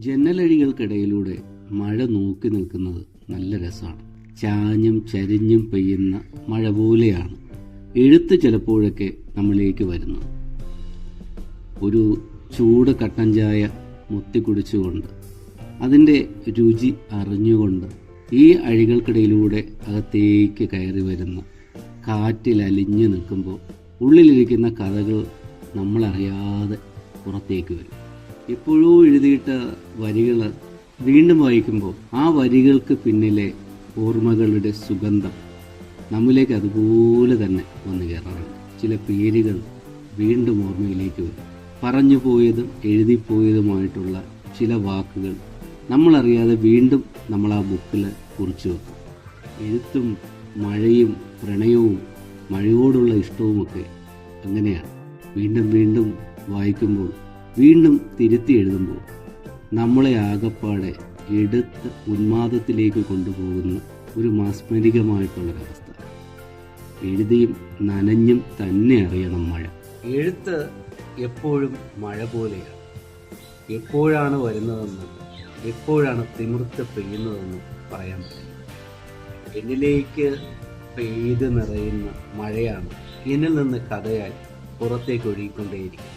ജനലഴികൾക്കിടയിലൂടെ മഴ നോക്കി നിൽക്കുന്നത് നല്ല രസമാണ്. ചാഞ്ഞും ചരിഞ്ഞും പെയ്യുന്ന മഴ പോലെയാണ്. എഴുത്ത് ചിലപ്പോഴൊക്കെ നമ്മളിലേക്ക് വരുന്നത്. ഒരു ചൂട് കട്ടൻ ചായ മുത്തിക്കുടിച്ചുകൊണ്ട് അതിന്റെ രുചി അറിഞ്ഞുകൊണ്ട് ഈ അഴികൾക്കിടയിലൂടെ അകത്തേക്ക് കയറി വരുന്ന കാറ്റിൽ അലിഞ്ഞു നിൽക്കുമ്പോൾ ഉള്ളിലിരിക്കുന്ന കഥകൾ നമ്മളറിയാതെ പുറത്തേക്ക് വരും. എപ്പോഴോ എഴുതിയിട്ട വരികൾ വീണ്ടും വായിക്കുമ്പോൾ ആ വരികൾക്ക് പിന്നിലെ ഓർമ്മകളുടെ സുഗന്ധം നമ്മിലേക്ക് അതുപോലെ തന്നെ വന്നു കയറാറുണ്ട്. ചില പേരുകൾ വീണ്ടും ഓർമ്മയിലേക്ക് വരും. പറഞ്ഞു പോയതും എഴുതിപ്പോയതുമായിട്ടുള്ള ചില വാക്കുകൾ നമ്മളറിയാതെ വീണ്ടും നമ്മൾ ആ ബുക്കിൽ കുറിച്ചു വെക്കും. എഴുത്തും മഴയും പ്രണയവും മഴയോടുള്ള ഇഷ്ടവുമൊക്കെ അങ്ങനെയാണ്. വീണ്ടും വീണ്ടും വായിക്കുമ്പോൾ വീണ്ടും തിരുത്തി എഴുതുമ്പോൾ നമ്മളെ ആകപ്പാടെ എടുത്ത് ഉന്മാദത്തിലേക്ക് കൊണ്ടുപോകുന്ന ഒരു മാസ്മരികമായിട്ടുള്ളൊരവസ്ഥ എഴുതിയും നനഞ്ഞും തന്നെ അറിയണം മഴ. എഴുത്ത് എപ്പോഴും മഴ പോലെയാണ്. എപ്പോഴാണ് വരുന്നതെന്ന് എപ്പോഴാണ് തിമിർത്ത് പെയ്യുന്നതെന്ന് പറയാൻ പറ്റില്ല. എന്നിലേക്ക് പെയ്ത് നിറയുന്ന മഴയാണ് എന്നിൽ നിന്ന് കഥയായി പുറത്തേക്ക് ഒഴുകിക്കൊണ്ടേയിരിക്കും